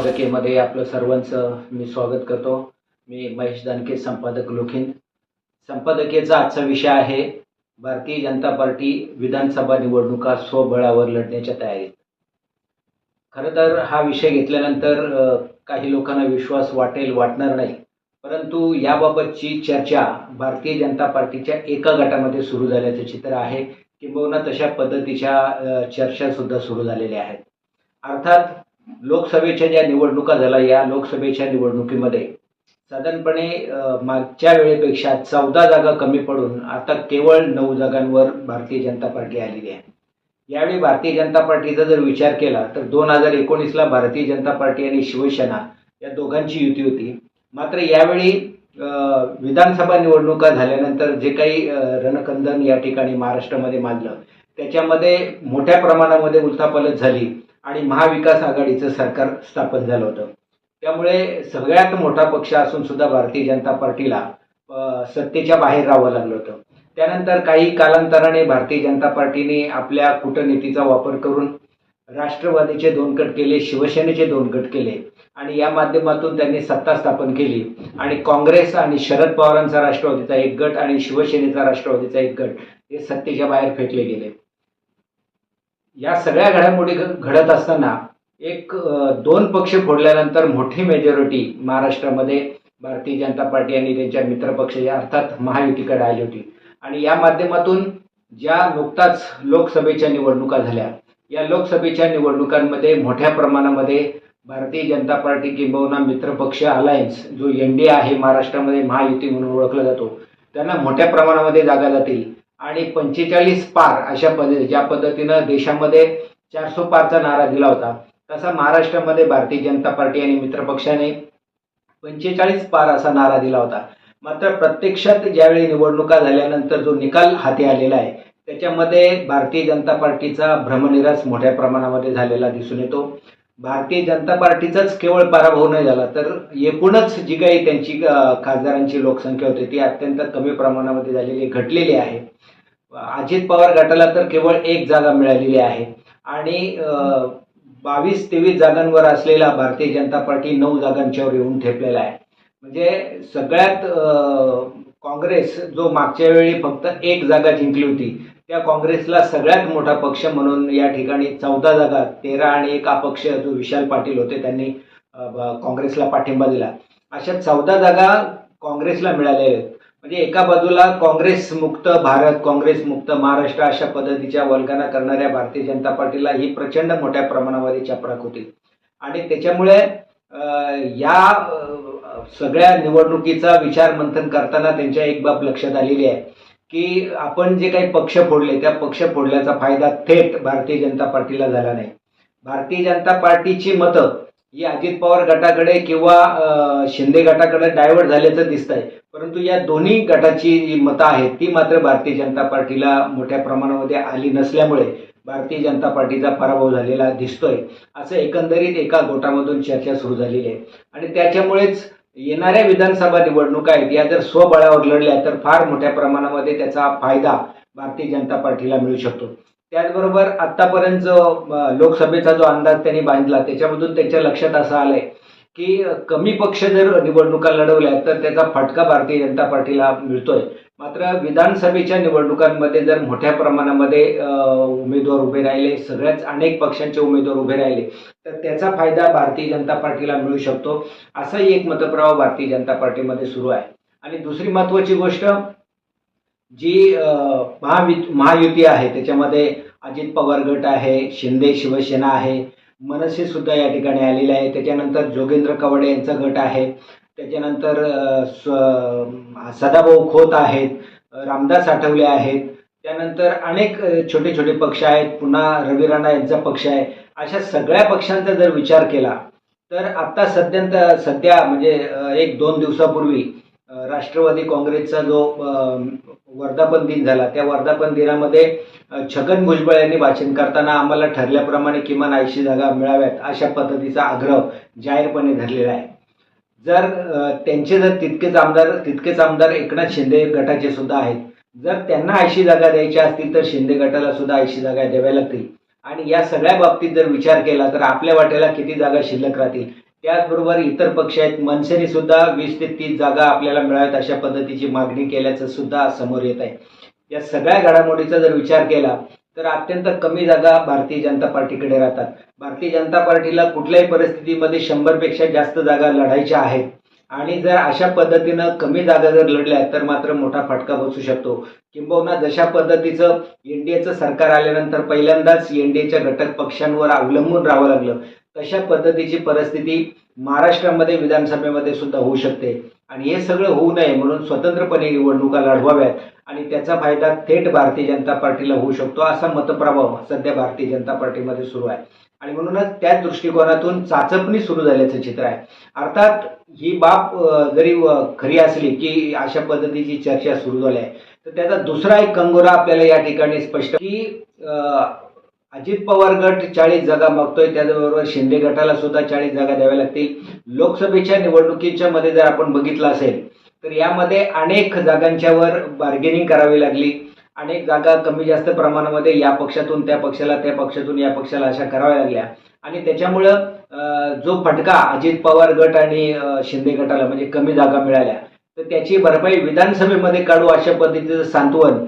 संपादकीमध्ये आपलं सर्वांचं मी स्वागत करतो. मी महेश दानके संपादक लोखिंद. संपादकीयचा आजचा विषय आहे भारतीय जनता पार्टी विधानसभा निवडणुका स्वबळावर लढण्याच्या तयारीत. खरं तर हा विषय घेतल्यानंतर काही लोकांना विश्वास वाटेल वाटणार नाही. परंतु याबाबतची चर्चा भारतीय जनता पार्टीच्या एका गटामध्ये सुरू झाल्याचं चित्र आहे. किंबहुना तशा पद्धतीच्या चर्चा चर्चासुद्धा सुरू झालेल्या आहेत. अर्थात लोकसभेच्या ज्या निवडणुका झाल्या या लोकसभेच्या निवडणुकीमध्ये साधारणपणे मागच्या वेळेपेक्षा चौदा जागा कमी पडून आता केवळ नऊ जागांवर भारतीय जनता पार्टी आलेली आहे. यावेळी भारतीय जनता पार्टीचा जर विचार केला तर दोन हजार एकोणीसला भारतीय जनता पार्टी आणि शिवसेना या दोघांची युती होती. मात्र यावेळी विधानसभा निवडणुका झाल्यानंतर जे काही रणकंदन या ठिकाणी महाराष्ट्रामध्ये माजलं त्याच्यामध्ये मोठ्या प्रमाणामध्ये उलथापालथ झाली. आणि महाविकास आघाडीचं सरकार स्थापन झालं होतं. त्यामुळे सगळ्यात मोठा पक्ष असून सुद्धा भारतीय जनता पार्टीला सत्तेच्या बाहेर राहावं लागलं होतं. त्यानंतर काही कालांतराने भारतीय जनता पार्टीने आपल्या कूटनीतीचा वापर करून राष्ट्रवादीचे दोन गट केले शिवसेनेचे दोन गट केले आणि या माध्यमातून त्यांनी सत्ता स्थापन केली. आणि काँग्रेस आणि शरद पवारांचा राष्ट्रवादीचा एक गट आणि शिवसेनेचा राष्ट्रवादीचा एक गट हे सत्तेच्या बाहेर फेकले गेले. या सगळ्या घडामोडी घ- घडत असताना एक दोन पक्ष फोडल्यानंतर मोठी मेजॉरिटी महाराष्ट्रामध्ये भारतीय जनता पार्टी आणि त्यांच्या मित्रपक्ष या अर्थात महायुतीकडे आली होती. आणि या माध्यमातून ज्या नुकताच लोकसभेच्या निवडणुका झाल्या या लोकसभेच्या निवडणुकांमध्ये मोठ्या प्रमाणामध्ये भारतीय जनता पार्टी किंबहुना मित्रपक्ष अलायन्स जो एन डी आहे महाराष्ट्रामध्ये महायुती म्हणून ओळखला जातो त्यांना मोठ्या प्रमाणामध्ये जागा जातील. आणि पंचेचाळीस पार अशा पद्धती ज्या पद्धतीनं देशामध्ये चारसो पारचा नारा दिला होता. तसा महाराष्ट्रामध्ये भारतीय जनता पार्टी आणि मित्रपक्षाने पंचेचाळीस पार असा नारा दिला होता. मात्र प्रत्यक्षात ज्यावेळी निवडणुका झाल्यानंतर जो निकाल हाती आलेला आहे त्याच्यामध्ये भारतीय जनता पार्टीचा भ्रमनिरास मोठ्या प्रमाणामध्ये झालेला दिसून येतो. भारतीय जनता पार्टीचाच केवळ पराभव नाही झाला तर एकूणच जी काही त्यांची खासदारांची लोकसंख्या होती ती अत्यंत कमी प्रमाणामध्ये झालेली घटलेली आहे. अजित पवार गटाला तर केवळ एक जागा मिळालेली आहे. आणि बावीस तेवीस जागांवर असलेला भारतीय जनता पार्टी नऊ जागांच्यावर येऊन ठेपलेला आहे. म्हणजे सगळ्यात काँग्रेस जो मागच्या वेळी फक्त एक जागा जिंकली होती त्या काँग्रेसला सगळ्यात मोठा पक्ष म्हणून या ठिकाणी चौदा जागा तेरा आणि एक अपक्ष जो विशाल पाटील होते त्यांनी काँग्रेसला पाठिंबा दिला. अशा चौदा जागा काँग्रेसला मिळालेल्या आहेत. म्हणजे एका बाजूला काँग्रेस मुक्त भारत काँग्रेस मुक्त महाराष्ट्र अशा पद्धतीच्या वल्गना करणाऱ्या भारतीय जनता पार्टीला ही प्रचंड मोठ्या प्रमाणामध्ये चपराक होती. आणि त्याच्यामुळे या सगळ्या निवडणुकीचा विचार मंथन करताना त्यांच्या एक बाब लक्षात आलेली आहे. की आपण जे काही पक्ष फोडले त्या पक्ष फोडल्याचा फायदा थेट भारतीय जनता पार्टीला झाला नाही. भारतीय जनता पार्टीची मतं ही अजित पवार गटाकडे किंवा शिंदे गटाकडे डायव्हर्ट झाल्याचं दिसतंय. परंतु या दोन्ही गटाची जी मतं आहेत ती मात्र भारतीय जनता पार्टीला मोठ्या प्रमाणामध्ये आली नसल्यामुळे भारतीय जनता पार्टीचा पराभव झालेला दिसतोय. असं एकंदरीत एका गोटामधून चर्चा सुरू झालेली आहे. आणि त्याच्यामुळेच येणाऱ्या विधानसभा निवडणुका आहेत. या जर स्वबळावर लढल्या तर फार मोठ्या प्रमाणामध्ये त्याचा फायदा भारतीय जनता पार्टीला मिळू शकतो. त्याचबरोबर आतापर्यंत जो लोकसभेचा जो अंदाज त्यांनी बांधला त्याच्यामधून त्यांच्या लक्षात असं आलंय की कमी पक्ष जर निवडणुका लढवल्या तर त्याचा फटका भारतीय जनता पार्टीला मिळतोय. मात्र विधानसभेच्या निवडणुकांमध्ये जर मोठ्या प्रमाणामध्ये उमेदवार उभे राहिले सगळ्याच अनेक पक्षांचे उमेदवार उभे राहिले तर त्याचा फायदा भारतीय जनता पार्टीला मिळू शकतो असाही एक मतप्रवाह भारतीय जनता पार्टीमध्ये सुरू आहे. आणि दुसरी महत्वाची गोष्ट जी महावि महायुती आहे त्याच्यामध्ये अजित पवार गट आहे शिंदे शिवसेना आहे मनसे सुद्धा या ठिकाणी आलेले आहे त्याच्यानंतर जोगेंद्र कवडे यांचा गट आहे त्याच्यानंतर स्व- सदाभाऊ खोत आहेत रामदास आठवले आहेत. त्यानंतर अनेक छोटे छोटे पक्ष आहेत. पुन्हा रवी राणा यांचा पक्ष आहे. अशा सगळ्या पक्षांचा जर विचार केला तर आता सध्यांत सध्या म्हणजे एक दोन दिवसापूर्वी राष्ट्रवादी काँग्रेसचा जो वर्धापन दिन झाला त्या वर्धापन दिनामध्ये छगन भुजबळ यांनी भाषण करताना आम्हाला ठरल्याप्रमाणे किमान ऐंशी जागा मिळाव्यात अशा पद्धतीचा आग्रह जाहीरपणे धरलेला आहे. जर त्यांचे जर तितकेच आमदार तितकेच आमदार एकनाथ शिंदे गटाचे सुद्धा आहेत. जर त्यांना ऐंशी जागा द्यायच्या असतील तर शिंदे गटाला सुद्धा ऐंशी जागा द्याव्या लागतील. आणि या सगळ्या बाबतीत जर विचार केला तर आपल्या वाट्याला किती जागा शिल्लक राहतील? त्याचबरोबर इतर पक्ष आहेत. मनसेने सुद्धा वीस ते तीस जागा आपल्याला मिळाव्यात अशा पद्धतीची मागणी केल्याचं सुद्धा समोर येत आहे. या सगळ्या घडामोडीचा जर विचार केला तर अत्यंत कमी जागा भारतीय जनता पार्टीकडे राहतात. भारतीय जनता पार्टीला कुठल्याही परिस्थितीमध्ये शंभरपेक्षा जास्त जागा लढायच्या आहेत. आणि जर अशा पद्धतीनं कमी जागा जर लढल्या तर मात्र मोठा फटका बसू शकतो. किंबहुना जशा पद्धतीचं एन डी एचं सरकार आल्यानंतर पहिल्यांदाच एन डी एच्या घटक पक्षांवर अवलंबून राहावं लागलं. तशा पद्धतीची परिस्थिती महाराष्ट्रामध्ये विधानसभेमध्ये सुद्धा होऊ शकते. आणि हे सगळं होऊ नये म्हणून स्वतंत्रपणे निवडणुका लढवाव्यात आणि त्याचा फायदा थेट भारतीय जनता पार्टीला होऊ शकतो असा मतप्रभाव सध्या भारतीय जनता पार्टीमध्ये सुरू आहे. आणि म्हणूनच त्या दृष्टिकोनातून चाचपणी सुरू झाल्याचं चित्र आहे. अर्थात ही बाब जरी खरी असली की अशा पद्धतीची चर्चा सुरू झाली आहे तर त्याचा दुसरा एक कंगोरा आपल्याला या ठिकाणी स्पष्ट की अजित पवार गट चाळीस जागा मागतोय त्याचबरोबर शिंदे गटाला सुद्धा चाळीस जागा द्याव्या लागतील. लोकसभेच्या निवडणुकीच्या मध्ये जर आपण बघितलं असेल तर यामध्ये अनेक जागांच्यावर बार्गेनिंग करावी लागली. अनेक जागा कमी जास्त प्रमाणामध्ये या पक्षातून त्या पक्षाला त्या पक्षातून या पक्षाला अशा कराव्या लागल्या. आणि त्याच्यामुळं जो फटका अजित पवार गट आणि शिंदे गटाला म्हणजे कमी जागा मिळाल्या तर त्याची भरपाई विधानसभेमध्ये काढू अशा पद्धतीचं सांत्वन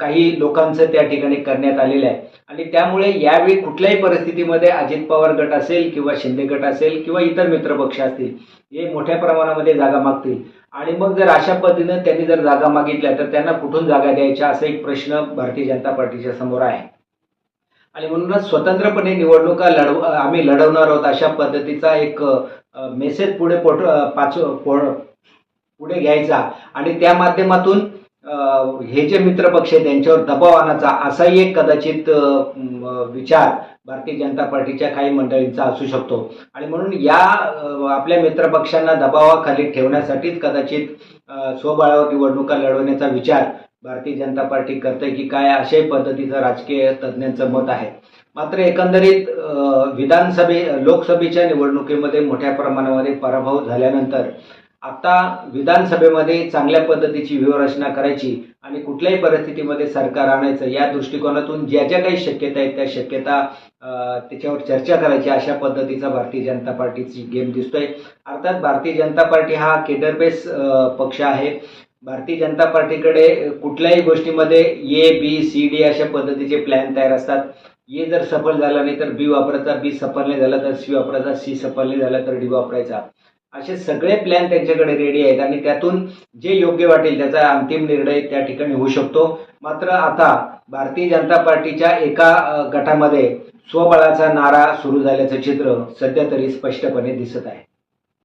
काही लोकांचं त्या ठिकाणी करण्यात आलेलं आहे. आणि त्यामुळे यावेळी कुठल्याही परिस्थितीमध्ये अजित पवार गट असेल किंवा शिंदे गट असेल किंवा इतर मित्रपक्ष असतील हे मोठ्या प्रमाणामध्ये जागा मागतील. आणि मग जर अशा पद्धतीनं त्यांनी जर जागा मागितल्या तर त्यांना कुठून जागा द्यायच्या असा एक प्रश्न भारतीय जनता पार्टीच्या समोर आहे. आणि म्हणूनच स्वतंत्रपणे निवडणुका लढव आम्ही लढवणार आहोत अशा पद्धतीचा एक मेसेज पुढे पोट पाच पो- पुढे घ्यायचा. आणि त्या माध्यमातून हे जे मित्रपक्ष आहेत त्यांच्यावर दबाव आणायचा असाही एक कदाचित विचार भारतीय जनता पार्टीच्या काही मंडळींचा असू शकतो. आणि म्हणून या आपल्या मित्रपक्षांना दबावाखाली ठेवण्यासाठीच कदाचित स्वबळावर निवडणुका लढवण्याचा विचार भारतीय जनता पार्टी करते की काय अशाही पद्धतीचं राजकीय तज्ज्ञांचं मत आहे. मात्र एकंदरीत विधानसभे लोकसभेच्या निवडणुकीमध्ये मोठ्या प्रमाणामध्ये पराभव झाल्यानंतर आता विधानसभेमध्ये चांगल्या पद्धतीची व्यूहरचना करायची आणि कुठल्याही परिस्थितीमध्ये सरकार आणायचं या दृष्टिकोनातून ज्या ज्या काही शक्यता आहेत त्या शक्यता त्याच्यावर चर्चा करायची. अशा पद्धतीचा भारतीय जनता पार्टीची गेम दिसतोय. अर्थात भारतीय जनता पार्टी हा केडर बेस पक्ष आहे. भारतीय जनता पार्टीकडे कुठल्याही गोष्टीमध्ये ए बी सी डी अशा पद्धतीचे प्लॅन तयार असतात. ए जर सफल झाला नाही तर बी वापरायचा बी सफल नाही झाला तर सी वापरायचा सी सफल नाही झाला तर डी वापरायचा. असे सगळे प्लॅन त्यांच्याकडे रेडी आहेत आणि त्यातून जे योग्य वाटेल त्याचा अंतिम निर्णय त्या ठिकाणी होऊ शकतो. मात्र आता भारतीय जनता पार्टीच्या एका गटामध्ये स्वबळाचा नारा सुरू झाल्याचं चित्र सध्या तरी स्पष्टपणे दिसत आहे.